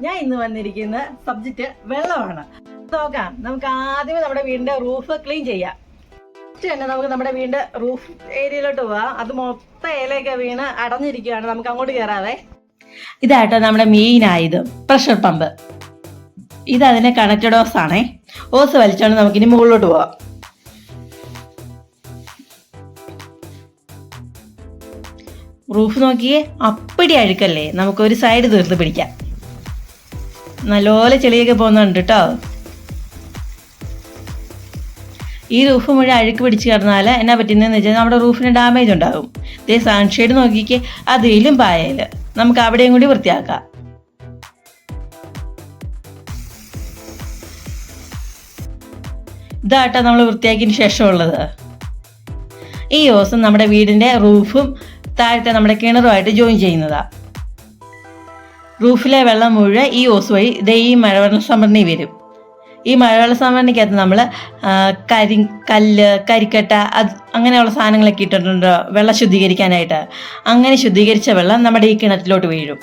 ഞാൻ ഇന്ന് വന്നിരിക്കുന്ന സബ്ജക്റ്റ് വെള്ളമാണ്. നോക്കാം നമുക്ക് ആദ്യം നമ്മുടെ വീടിന്റെ റൂഫ് ക്ലീൻ ചെയ്യാം. തന്നെ നമുക്ക് നമ്മുടെ വീടിന്റെ റൂഫ് ഏരിയയിലോട്ട് പോവാം. അത് മൊത്തം ഇലയൊക്കെ വീണ് അടഞ്ഞിരിക്കുകയാണ് നമുക്ക് അങ്ങോട്ട് കയറാവേ ഇതാട്ടോ നമ്മുടെ മെയിൻ ആയത് പ്രഷർ പമ്പ് ഇത് അതിന്റെ കണക്റ്റഡ് ഓസ് ആണേ. ഓസ് വലിച്ചോണ്ട് നമുക്കിനി മുകളിലോട്ട് പോവാം. റൂഫ് നോക്കിയേ അപ്പടി അഴുക്കല്ലേ? നമുക്ക് ഒരു സൈഡ് തീർത്ത് പിടിക്കാം. നല്ലപോലെ ചെളിയൊക്കെ പോകുന്നുണ്ട് കേട്ടോ ഈ റൂഫ് മുഴുവൻ അഴുക്ക് പിടിച്ച് കിടന്നാൽ എന്നാ പറ്റുന്നതെന്ന് വെച്ചാൽ നമ്മുടെ റൂഫിന് ഡാമേജ് ഉണ്ടാകും. ഇതേ സൺഷെയ്ഡ് നോക്കിക്ക് അതിലും പായൽ. നമുക്ക് അവിടെയും കൂടി വൃത്തിയാക്കാം. ഇതാട്ടോ നമ്മൾ വൃത്തിയാക്കിയതിന് ശേഷമുള്ളത്. ഈ ദിവസം നമ്മുടെ വീടിന്റെ റൂഫും താഴത്തെ നമ്മുടെ കിണറുമായിട്ട് ജോയിൻ ചെയ്യുന്നതാ. റൂഫിലെ വെള്ളം മുഴുവൻ ഈ ഓസ് വഴി ഇതേ ഈ മഴവെള്ള സംഭരണി വരും. ഈ മഴവെള്ള സംഭരണിക്കകത്ത് നമ്മൾ കരി കല്ല് കരിക്കട്ട അത് അങ്ങനെയുള്ള സാധനങ്ങളൊക്കെ ഇട്ടിട്ടുണ്ട് വെള്ളം ശുദ്ധീകരിക്കാനായിട്ട്. അങ്ങനെ ശുദ്ധീകരിച്ച വെള്ളം നമ്മുടെ ഈ കിണറ്റിലോട്ട് വീഴും.